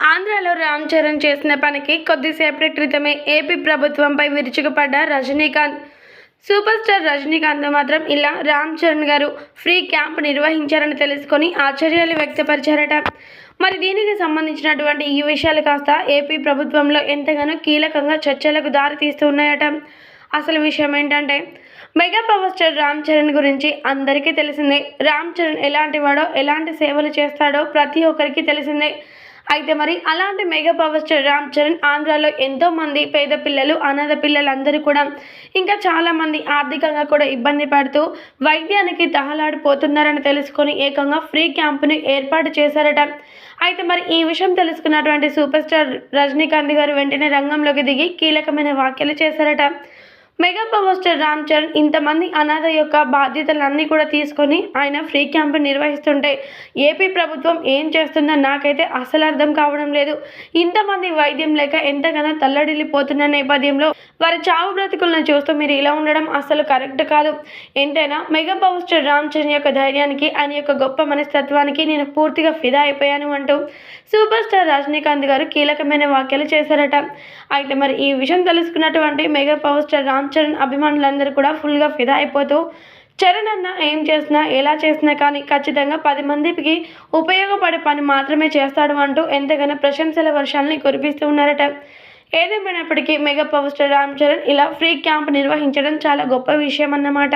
ఆంధ్రాలో రామ్ చరణ్ చేసిన పనికి కొద్దిసేపటి క్రితమే ఏపీ ప్రభుత్వంపై విరుచుకుపడ్డ రజనీకాంత్. సూపర్ స్టార్ రజనీకాంత్ మాత్రం ఇలా రామ్ చరణ్ గారు ఫ్రీ క్యాంప్ నిర్వహించారని తెలుసుకొని ఆశ్చర్యాలు వ్యక్తపరిచారట. మరి దీనికి సంబంధించినటువంటి ఈ విషయాలు కాస్త ఏపీ ప్రభుత్వంలో ఎంతగానో కీలకంగా చర్చలకు దారి తీస్తున్నాయట అసలు విషయం ఏంటంటే mega power star Ram Charan గురించి అందరికీ తెలిసిందే. రామ్ చరణ్ ఎలాంటి వాడో ఎలాంటి సేవలు చేస్తాడో ప్రతి ఒక్కరికి తెలిసిందే. అయితే మరి అలాంటి mega power star Ram Charan ఆంధ్రాలో ఎంతో మంది పేద పిల్లలు అనాథ పిల్లలందరూ కూడా ఇంకా చాలా మంది ఆర్థికంగా కూడా ఇబ్బంది పడుతూ వైద్యానికి తహలాడిపోతున్నారని తెలుసుకొని ఏకంగా ఫ్రీ క్యాంపుని ఏర్పాటు చేశారట. అయితే మరి ఈ విషయం తెలుసుకున్నటువంటి సూపర్ స్టార్ రజనీకాంత్ గారు వెంటనే రంగంలోకి దిగి కీలకమైన వ్యాఖ్యలు చేశారట. Mega power star Ram Charan ఇంతమంది అనాథ యొక్క బాధ్యతలన్నీ కూడా తీసుకొని ఆయన ఫ్రీ క్యాంప్ నిర్వహిస్తుంటే ఏపీ ప్రభుత్వం ఏం చేస్తుందో నాకైతే అసలు అర్థం కావడం లేదు. ఇంతమంది వైద్యం లేక ఎంతగానో తల్లడిల్లిపోతున్న నేపథ్యంలో వారి చావు బ్రతుకులను చూస్తూ మీరు ఇలా ఉండడం అసలు కరెక్ట్ కాదు. ఎంతైనా mega power star Ram Charan యొక్క ధైర్యానికి ఆయన యొక్క గొప్ప మనస్తత్వానికి నేను పూర్తిగా ఫిదా అయిపోయాను అంటూ సూపర్ స్టార్ రజనీకాంత్ గారు కీలకమైన వ్యాఖ్యలు చేశారట. అయితే మరి ఈ విషయం తెలుసుకున్నటువంటి mega power star Ram Charan అభిమానులందరూ కూడా ఫుల్గా ఫిదా అయిపోతూ చరణ్ అన్న ఏం చేసినా ఎలా చేసినా కానీ ఖచ్చితంగా పది మందికి ఉపయోగపడే పని మాత్రమే చేస్తాడు అంటూ ఎంతగానో ప్రశంసల వర్షాలని కురిపిస్తూ ఉన్నారట. ఏదేమైనప్పటికీ mega power star Ram Charan ఇలా ఫ్రీ క్యాంప్ నిర్వహించడం చాలా గొప్ప విషయం అన్నమాట